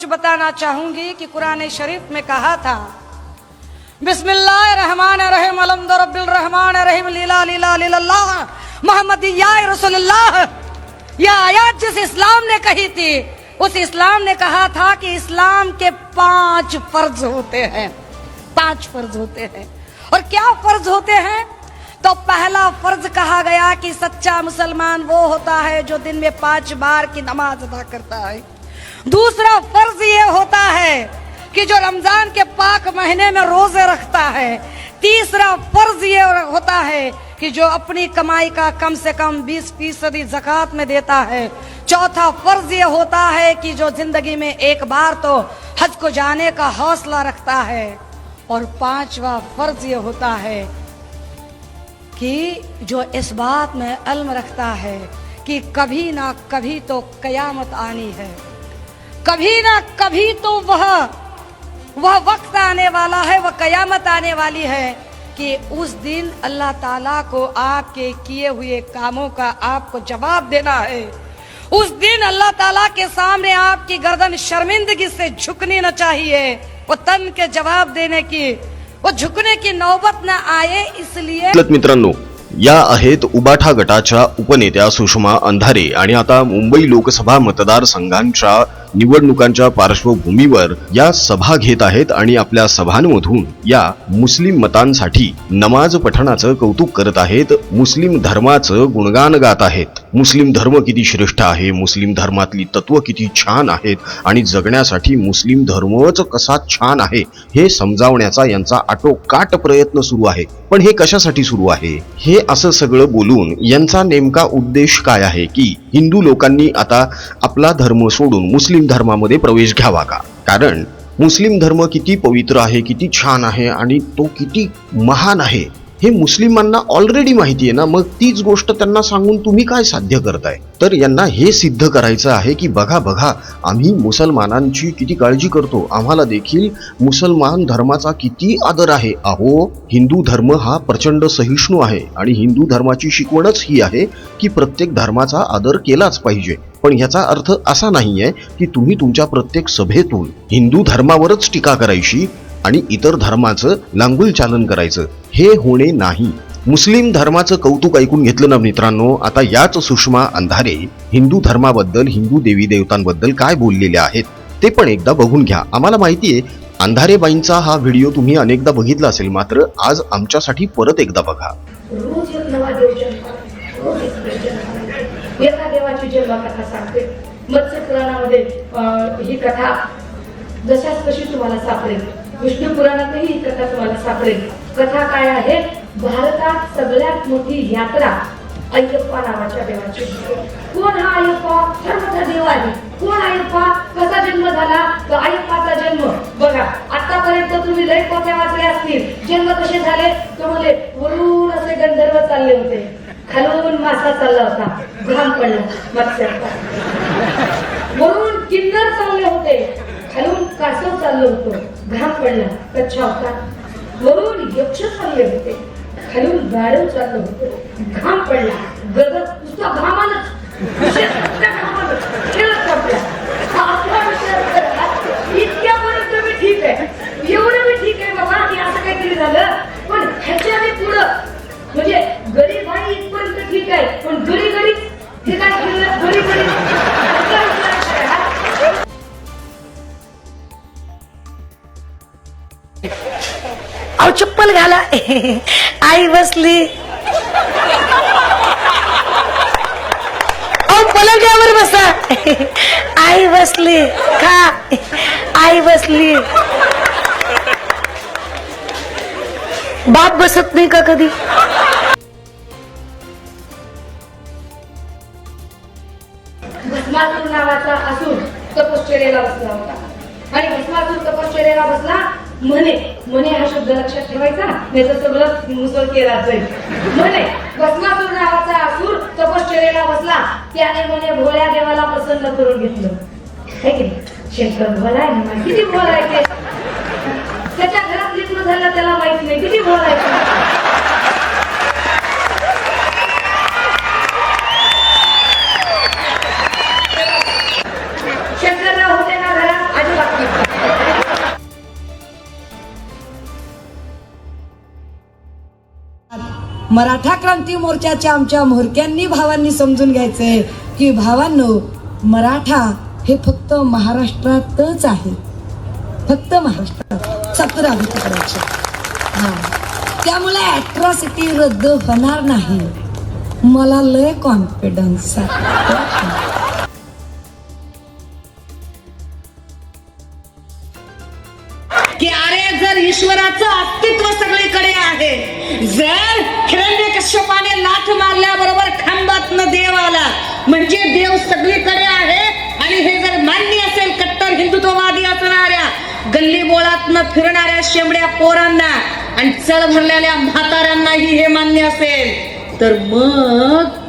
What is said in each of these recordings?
कुछ बताना चाहूँगी कि कुरान शरीफ में कहा था बिस्मिल्लाह रहमान रहीम रहमान रहीम लीला लीला मोहम्मद या रसूलुल्लाह। यह आयत जिस इस्लाम ने कही थी, उस इस्लाम ने कहा था कि इस्लाम के पाँच फ़र्ज़ होते हैं, पाँच फ़र्ज़ होते हैं। और क्या फ़र्ज़ होते हैं? तो पहला फ़र्ज़ कहा गया कि सच्चा मुसलमान वो होता है जो दिन में पाँच बार की नमाज़ अदा करता है। दूसरा फ़र्ज़ ये होता है कि जो रमज़ान के पाक महीने में रोज़े रखता है, तीसरा फ़र्ज़ ये होता है कि जो अपनी कमाई का कम से कम 20 फ़ीसदी जक़ात में देता है। चौथा फ़र्ज़ ये होता है कि जो ज़िंदगी में एक बार तो हज को जाने का हौसला रखता है। और पांचवा फ़र्ज़ ये होता है कि जो इस बात में अल्म रखता है कि कभी ना कभी तो कयामत आनी है। कभी ना कभी तो वह वह वक्त आने वाला है वह कयामत आने वाली है कि उस दिन अल्लाह ताला को आपके किए हुए कामों का आपको जवाब देना है। उस दिन अल्लाह ताला के सामने आपकी गर्दन शर्मिंदगी से झुकनी न चाहिए। वो तन के जवाब देने की वो झुकने की नौबत न आए इसलिए मित्रांनो या आहेत उबाठा गटाच्या उपनेत्या सुषमा अंधारे आणि आता मुंबई लोकसभा मतदारसंघांच्या निवडणुकांच्या पार्श्वभूमीवर या सभा घेत आहेत आणि आपल्या सभांमधून या मुस्लिम मतांसाठी नमाज पठणाचं कौतुक करत आहेत. मुस्लिम धर्माचं गुणगान गात आहेत. मुस्लिम धर्म किती श्रेष्ठ आहे? मुस्लिम धर्मातली तत्व किती छान आहेत? आणि जगण्यासाठी मुस्लिम धर्मच कसा छान आहे? हे समजावण्याचा यांचा आटोकाट प्रयत्न सुरू आहे. पण हे कशासाठी सुरू आहे? हे असं सगळं बोलून यांचा नेमका उद्देश काय आहे की हिंदू लोकांनी आता आपला धर्म सोडून मुस्लिम मुस्लिम धर्मामध्ये प्रवेश घ्यावा का? कारण मुस्लिम धर्म किती पवित्र आहे किती छान आहे आणि तो किती महान आहे हे मुस्लिमांना ऑलरेडी माहिती आहे ना. मग तीच गोष्ट त्यांना सांगून तुम्ही काय साध्य करताय? तर यांना हे सिद्ध करायचं आहे की बघा बघा आम्ही मुसलमानांची किती काळजी करतो. आम्हाला देखील मुसलमान धर्माचा किती आदर आहे. अहो हिंदू धर्म हा प्रचंड सहिष्णू आहे आणि हिंदू धर्माची शिकवणच ही आहे की प्रत्येक धर्माचा आदर केलाच पाहिजे. पण ह्याचा अर्थ असा नाही आहे की तुम्ही तुमच्या प्रत्येक सभेतून हिंदू धर्मावरच टीका करायची आणि इतर धर्माचं लांगुल चालन करायचं. हे होणे नाही. मुस्लिम धर्माचं कौतुक ऐकून घेतलं ना मित्रांनो आता याच सुषमा अंधारे हिंदू धर्माबद्दल हिंदू देवी देवतांबद्दल काय बोललेल्या आहेत ते पण एकदा बघून घ्या. आम्हाला माहिती आहे अंधारेबाईंचा हा व्हिडिओ तुम्ही अनेकदा बघितला असेल मात्र आज आमच्यासाठी परत एकदा बघा. रोज देवाची नवा कथा सांगते मत्स्य पुराणामध्ये ही कथा जशाच तशी तुम्हाला सापडेल. विष्णू पुराणातही ही कथा तुम्हाला सापडेल. कथा काय आहे? भारतात सगळ्यात मोठी यात्रा अय्यप्पा नावाच्या देवाची. कोण हा अय्यप्पा? फार देव आहे. कोण अय्यप्पा? कसा जन्म झाला? तर अय्यप्पाचा असा चालला होता. घाम पडला मत्स्याचा वरून किन्नर चालले होते. खालून कासव चाललो होतो. घाम पडला कच्छा होता. वरून यक्ष चालले होते. खालून गाढव चाललो होतो. घाम पडला गगन नुसता घामानच. चप्पल घाला. आई बसली. पलंगावर बसा. आई बसली. खा. आई बसली. बाप बसत नाही का कधी? भस्मासूर नावाचा असून तपश्चर्याला बसला होता. आणि भस्मासूर तपश्चर्याला बसला म्हणे म्हणे हा शब्द लक्षात ठेवायचा नाही तर सगळं मुसळ केला जाईल. म्हणे भस्मासूर नावाचा असूर तपश्चर्याला बसला. त्याने म्हणे भोळ्या देवाला प्रसन्न करून घेतलं. है की नाही? शंकर भोळा आहे ना किती बोलायचे त्याच्या घरात लिप्न झालं त्याला माहीत नाही. किती बोलायचं शंकरराव मराठा क्रांती मोर्चाच्या आमच्या म्होरक्यांनी भावांनी समजून घ्यायचंय की भावांनो मराठा हे फक्त महाराष्ट्रातच आहे. फक्त महाराष्ट्रात. सतरा करायचे हा. त्यामुळे अॅट्रॉसिटी रद्द होणार नाही. मला लय कॉन्फिडन्स आहे. की अरे जर ईश्वराचं अस्तित्व आहे. जर हिरण्य कश्यपाने लाथ मारल्याबरोबर खांबातनं देव आला म्हणजे देव सगळीकडे आहे आणि हे जर मान्य असेल कट्टर हिंदुत्ववादी असणाऱ्या गल्ली बोळातनं फिरणाऱ्या शेंबड्या पोरांना आणि चळ भरलेल्या म्हाताऱ्यांनाही हे मान्य असेल तर मग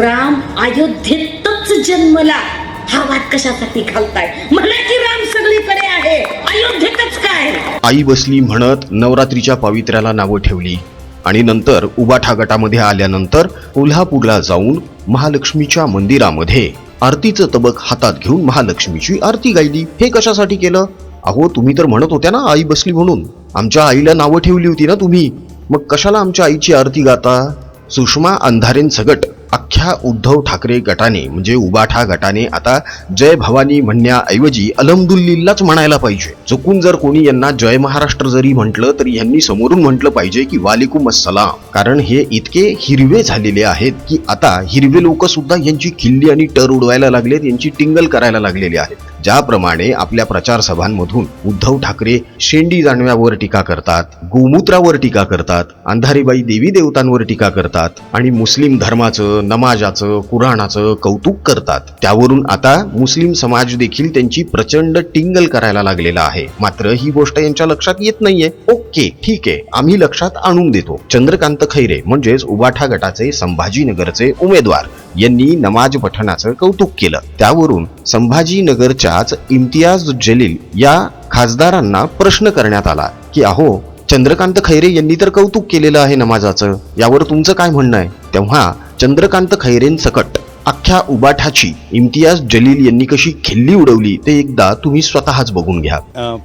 राम अयोध्येतच जन्मला. हा वाद कशासाठी घालताय? म्हणा की राम सगळीकडे आहे. अयोध्येतच काय? आई बसली म्हणत नवरात्रीच्या पावित्र्याला नावं ठेवली. आणि नंतर उबाठा गटामध्ये आल्यानंतर कोल्हापूरला जाऊन महालक्ष्मीच्या मंदिरामध्ये आरतीचं तबक हातात घेऊन महालक्ष्मीची आरती गायली. हे कशासाठी केलं? अहो तुम्ही तर म्हणत होत्या ना आई बसली म्हणून. आमच्या आईला नावं ठेवली होती ना तुम्ही. मग कशाला आमच्या आईची आरती गाता? सुषमा अंधारेन सगट. अख्ख्या उद्धव ठाकरे गटाने म्हणजे उबाठा गटाने आता जय भवानी म्हणण्याऐवजी अलमदुल्लीलाच म्हणायला पाहिजे. चुकून जर कोणी यांना जय महाराष्ट्र जरी म्हटलं तरी यांनी समोरून म्हटलं पाहिजे की वालिकुम अस्सलाम. कारण हे इतके हिरवे झालेले आहेत की आता हिरवे लोक सुद्धा यांची खिल्ली आणि टर उडवायला लागलेत यांची टिंगल करायला लागलेली आहेत. ज्याप्रमाणे आपल्या प्रचार सभांमधून उद्धव ठाकरे शेंडी जाणव्यावर टीका करतात गोमूत्रावर टीका करतात अंधारीबाई देवी देवतांवर टीका करतात आणि मुस्लिम धर्माचं नमाजाचं कुराणाचं कौतुक करतात. त्यावरून आता मुस्लिम समाज देखील त्यांची प्रचंड टिंगल करायला लागलेला आहे. मात्र ही गोष्ट यांच्या लक्षात येत नाहीये. ओके ठीक आहे. आम्ही लक्षात आणून देतो. चंद्रकांत खैरे म्हणजेच उबाठा गटाचे संभाजीनगरचे उमेदवार. यांनी नमाज पठणाचं कौतुक केलं. त्यावरून संभाजीनगरच्याच इम्तियाज जलील या खासदारांना प्रश्न करण्यात आला की अहो चंद्रकांत खैरे यांनी तर कौतुक केलेलं आहे नमाजाचं. यावर तुमचं काय म्हणणं आहे? तेव्हा चंद्रकांत खैरेन सकट अख्ख्या उबाठाची इम्तियाज जलील यांनी कशी खिल्ली उडवली ते एकदा तुम्ही स्वतःच बघून घ्या.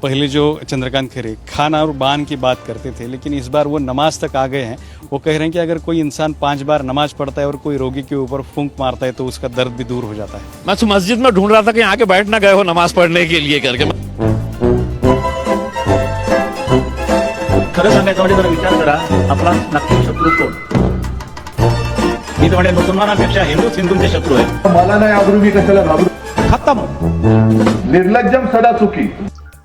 पहले जो चंद्रकांत खैरे खान और बान की बात करते थे लेकिन इस बार वो नमाज तक आ गए हैं। वो कह रहे हैं कि अगर कोई इंसान पांच बार नमाज पढ़ता है और कोई रोगी के ऊपर फूंक मारता है तो उसका दर्द भी दूर हो जाता है। मैं तो मस्जिद में ढूंढ रहा था कि यहाँ के बैठ ना गए हो नमाज पढ़ने के लिए करके। खरं सांगायचं म्हणजे जरा विचार करा आपला नक्की शत्रू कोण? मी तर म्हणजे मुसलमानांपेक्षा हिंदूच हिंदूंचे शत्रू आहेत. मला नाही आवडू मी कशाला घाबरू? खत्म. निर्लज्जम सदा चुकी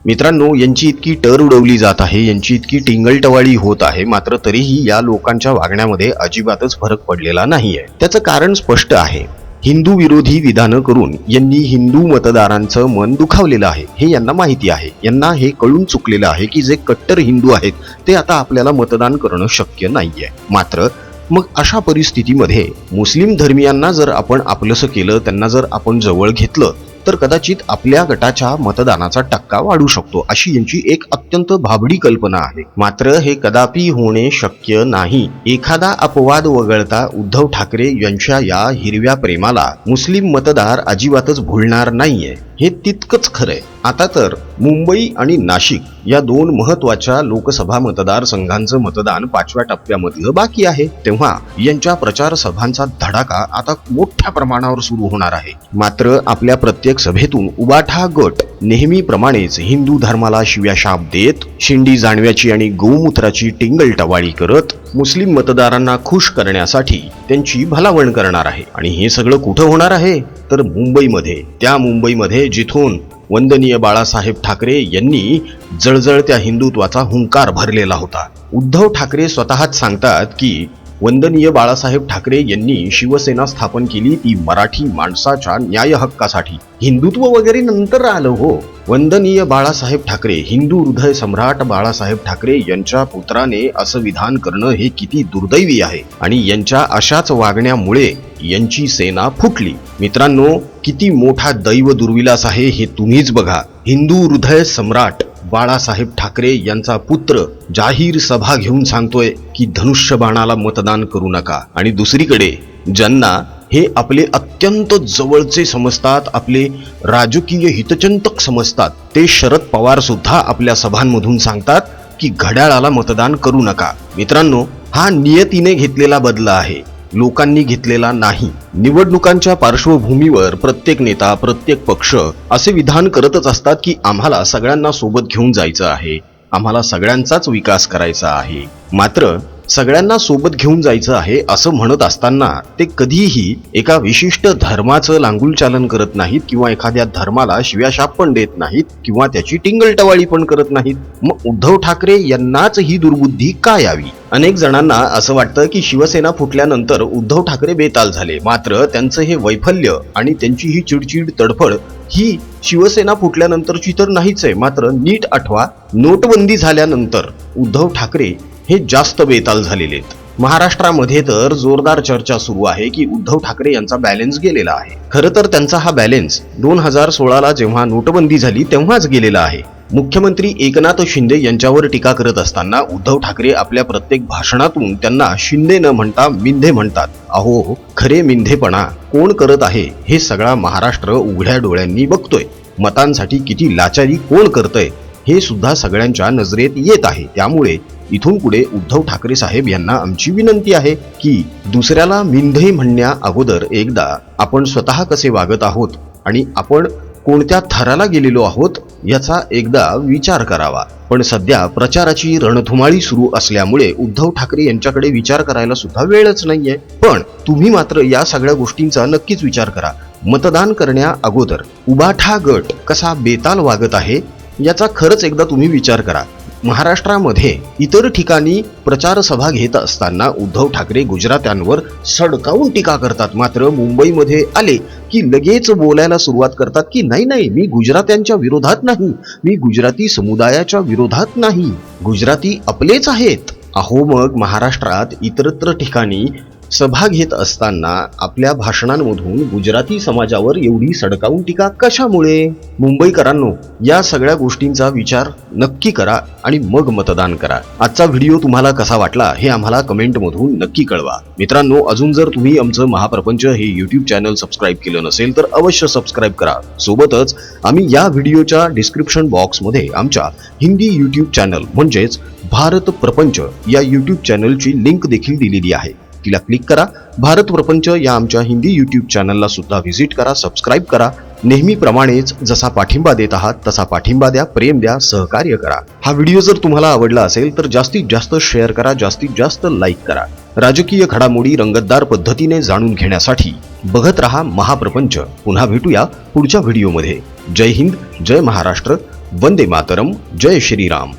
मित्रांनो यांची इतकी टर उडवली जात आहे यांची इतकी टिंगलटवाळी होत आहे मात्र तरीही या लोकांच्या वागण्यामध्ये अजिबातच फरक पडलेला नाहीये. त्याचं कारण स्पष्ट आहे. हिंदू विरोधी विधानं करून यांनी हिंदू मतदारांचं मन दुखावलेलं आहे हे यांना माहिती आहे. यांना हे कळून चुकलेलं आहे की जे कट्टर हिंदू आहेत ते आता आपल्याला मतदान करणं शक्य नाहीये. मात्र मग अशा परिस्थितीमध्ये मुस्लिम धर्मियांना जर आपण आपलंसं केलं त्यांना जर आपण जवळ घेतलं तर कदाचित आपल्या गटाच्या मतदानाचा टक्का वाढू शकतो अशी यांची एक अत्यंत भाबडी कल्पना आहे. मात्र हे कदापि होणे शक्य नाही. एखादा अपवाद वगळता उद्धव ठाकरे यांच्या या हिरव्या प्रेमाला मुस्लिम मतदार अजिबातच भुलणार नाहीये. हे तितकंच खरंय. आता तर मुंबई आणि नाशिक या दोन महत्त्वाच्या लोकसभा मतदारसंघांचं मतदान पाचव्या टप्प्यामधलं बाकी आहे. तेव्हा यांच्या प्रचार सभांचा धडाका आता मोठ्या प्रमाणावर सुरू होणार आहे. मात्र आपल्या प्रत्येक सभेतून उबाठा गट नेहमीप्रमाणेच हिंदू धर्माला शिव्याशाप देत शिंडी जाणव्याची आणि गोमूत्राची टिंगल टवाळी करत मुस्लिम मतदारांना खुश करण्यासाठी त्यांची भलावण करणार आहे. आणि हे सगळं कुठं होणार आहे? तर मुंबईमध्ये. त्या मुंबईमध्ये जिथून वंदनीय बाळासाहेब ठाकरे यांनी जळजळत्या हिंदुत्वाचा हुंकार भरलेला होता. उद्धव ठाकरे स्वतःच सांगतात की वंदनीय बाळासाहेब ठाकरे यांनी शिवसेना स्थापन केली ती मराठी माणसाच्या न्याय हक्कासाठी. हिंदुत्व वगैरे नंतर आलं हो. वंदनीय बाळासाहेब ठाकरे हिंदू हृदय सम्राट बाळासाहेब ठाकरे यांच्या पुत्राने असं विधान करणं हे किती दुर्दैवी आहे. आणि यांच्या अशाच वागण्यामुळे यांची सेना फुटली. मित्रांनो किती मोठा दैव दुर्विलास आहे हे तुम्हीच बघा. हिंदू हृदय सम्राट बाळासाहेब ठाकरे यांचा पुत्र जाहीर सभा घेऊन सांगतोय की धनुष्यबाणाला मतदान करू नका. आणि दुसरीकडे ज्यांना हे आपले अत्यंत जवळचे समजतात आपले राजकीय हितचिंतक समजतात ते शरद पवार सुद्धा आपल्या सभांमधून सांगतात की घड्याळाला मतदान करू नका. मित्रांनो हा नियतीने घेतलेला बदला आहे. लोकांनी घेतलेला नाही. निवडणुकांच्या पार्श्वभूमीवर प्रत्येक नेता प्रत्येक पक्ष असे विधान करतच असतात की आम्हाला सगळ्यांना सोबत घेऊन जायचं आहे. आम्हाला सगळ्यांचाच विकास करायचा आहे. मात्र सगळ्यांना सोबत घेऊन जायचं आहे असं म्हणत असताना ते कधीही एका विशिष्ट धर्माचं लांगुलचालन करत नाहीत किंवा एखाद्या धर्माला शिव्याशाप पण देत नाहीत किंवा त्याची टिंगलटवाळी पण करत नाहीत. मग उद्धव ठाकरे यांनाच ही दुर्बुद्धी का यावी? अनेक जणांना असं वाटतं की शिवसेना फुटल्यानंतर उद्धव ठाकरे बेताल झाले. मात्र त्यांचं हे वैफल्य आणि त्यांची ही चिडचिड तडफड ही शिवसेना फुटल्यानंतरची तर नाहीच आहे. मात्र नीट आठवा नोटबंदी झाल्यानंतर उद्धव ठाकरे हे जास्त बेताल झालेले आहेत महाराष्ट्रामध्ये तर जोरदार चर्चा सुरू आहे की उद्धव ठाकरे यांचा बॅलन्स गेलेला आहे. खरं तर त्यांचा हा बॅलन्स दोन हजार सोळाला जेव्हा नोटबंदी झाली तेव्हाच गेलेला आहे. मुख्यमंत्री एकनाथ शिंदे यांच्यावर टीका करत असताना उद्धव ठाकरे आपल्या प्रत्येक भाषणातून त्यांना शिंदे न म्हणता मिंधे म्हणतात. अहो खरे मिंधेपणा कोण करत आहे हे सगळा महाराष्ट्र उघड्या डोळ्यांनी बघतोय. मतांसाठी किती लाचारी कोण करतय हे सुद्धा सगळ्यांच्या नजरेत येत आहे. त्यामुळे इथून पुढे उद्धव ठाकरे साहेब यांना आमची विनंती आहे की दुसऱ्याला मिंधे म्हणण्या अगोदर एकदा आपण स्वतः कसे वागत आहोत आणि आपण कोणत्या थराला गेलेलो आहोत याचा एकदा विचार करावा. पण सध्या प्रचाराची रणधुमाळी सुरू असल्यामुळे उद्धव ठाकरे यांच्याकडे विचार करायला सुद्धा वेळच नाहीये. पण तुम्ही मात्र या सगळ्या गोष्टींचा नक्कीच विचार करा. मतदान करण्या अगोदर उबाठा गट कसा बेताल वागत आहे याचा खरंच एकदा तुम्ही विचार करा. महाराष्ट्रामध्ये इतर ठिकाणी प्रचार सभा घेत असताना उद्धव ठाकरे गुजरात्यांवर सडकावून टीका करतात. मात्र मुंबईमध्ये आले की लगेच बोलायला सुरुवात करतात की नाही नाही मी गुजरात्यांच्या विरोधात नाही. मी गुजराती समुदायाच्या विरोधात नाही. गुजराती आपलेच आहेत. अहो मग महाराष्ट्रात इतरत्र ठिकाणी सभा घेत असताना आपल्या भाषणांमधून गुजराती समाजावर एवढी सडकावून टीका कशामुळे? मुंबईकरांनो या सगळ्या गोष्टींचा विचार नक्की करा आणि मग मतदान करा. आजचा व्हिडिओ तुम्हाला कसा वाटला हे आम्हाला कमेंटमधून नक्की कळवा. मित्रांनो अजून जर तुम्ही आमचं महाप्रपंच हे युट्यूब चॅनल सबस्क्राईब केलं नसेल तर अवश्य सबस्क्राईब करा. सोबतच आम्ही या व्हिडिओच्या डिस्क्रिप्शन बॉक्समध्ये आमच्या हिंदी युट्यूब चॅनल म्हणजेच भारत प्रपंच या युट्यूब चॅनलची लिंक देखील दिलेली आहे. तिला क्लिक करा. भारत प्रपंच या आमच्या हिंदी यूट्यूब चॅनलला सुद्धा व्हिजिट करा सबस्क्राईब करा. नेहमीप्रमाणेच जसा पाठिंबा देत आहात तसा पाठिंबा द्या प्रेम द्या सहकार्य करा. हा व्हिडिओ जर तुम्हाला आवडला असेल तर जास्तीत जास्त शेअर करा जास्तीत जास्त लाईक करा. राजकीय घडामोडी रंगतदार पद्धतीने जाणून घेण्यासाठी बघत रहा महाप्रपंच. पुन्हा भेटूया पुढच्या व्हिडिओमध्ये जय हिंद जय महाराष्ट्र वंदे मातरम जय श्रीराम.